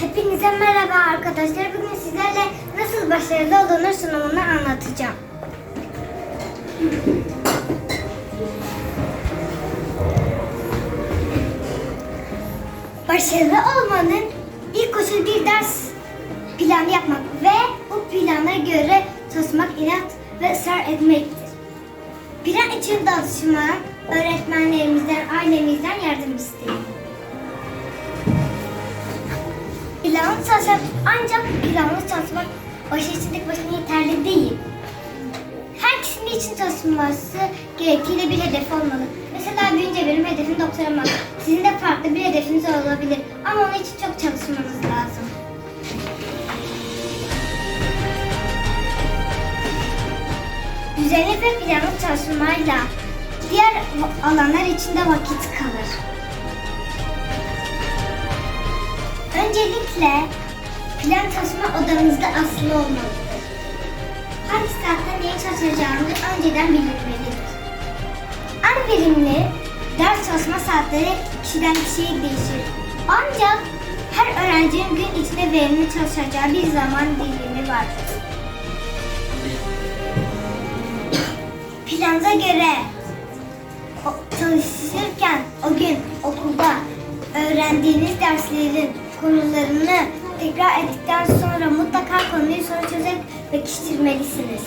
Hepinize merhaba arkadaşlar. Bugün sizlerle nasıl başarılı olunur sunumunu anlatacağım. Başarılı olmanın ilk koşulu bir ders planı yapmak ve bu plana göre çalışmak, inat ve ısrar etmektir. Plan için danışma, öğretmenlerimizden, ailemizden yardım isteyin. Planlı çalışmak ancak planlı çalışmak başı için tek başına yeterli değil. Herkesin için çalışması gerektiğiyle bir hedef olmalı. Mesela büyünce benim hedefim doktor olmak. Sizin de farklı bir hedefiniz olabilir ama onun için çok çalışmanız lazım. Düzenli ve planlı çalışmayla diğer alanlar için de vakit kalır. Öncelikle plan çalışma odanızda asılı olmalıdır. Hangi saatte neye çalışacağınız önceden bilinmelidir. En verimli ders çalışma saatleri kişiden kişiye değişir. Ancak her öğrencinin gün içinde verimli çalışacağı bir zaman dilimi vardır. Planınıza göre çalışırken o gün okulda öğrendiğiniz derslerin konularını tekrar ettikten sonra mutlaka konuyu soru çözüp pekiştirmelisiniz.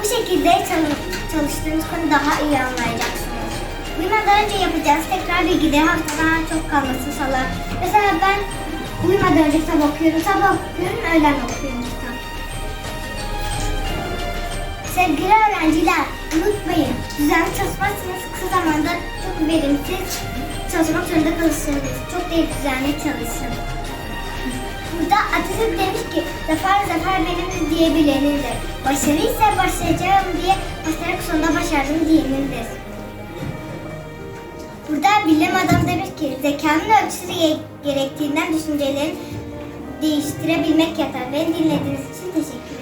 Bu şekilde çalış- çalıştığınız konu daha iyi anlayacaksınız. Uyumadan önce yapacağınız tekrar bilgileri haftadan çok kalmasını sağlar. Mesela ben uyumadan önce kitap okuyorum, sabah okuyorum, öğlen okuyorum Sevgili öğrenciler, unutmayın, düzenli çalışmazsanız kısa zamanda çok verimsiz çalışmak zorunda kalırsınız. Çok değil düzenli çalışın. Burada Atatürk demiş ki, zafer zafer benim diyebilenindir. Başarı ise başaracağım diye başlayarak sonunda başardım diyenindir. Burada bilim adamı demiş ki, zekanın ölçüsü ge- gerektiğinden düşüncelerini değiştirebilmek yeter. Beni dinlediğiniz için teşekkür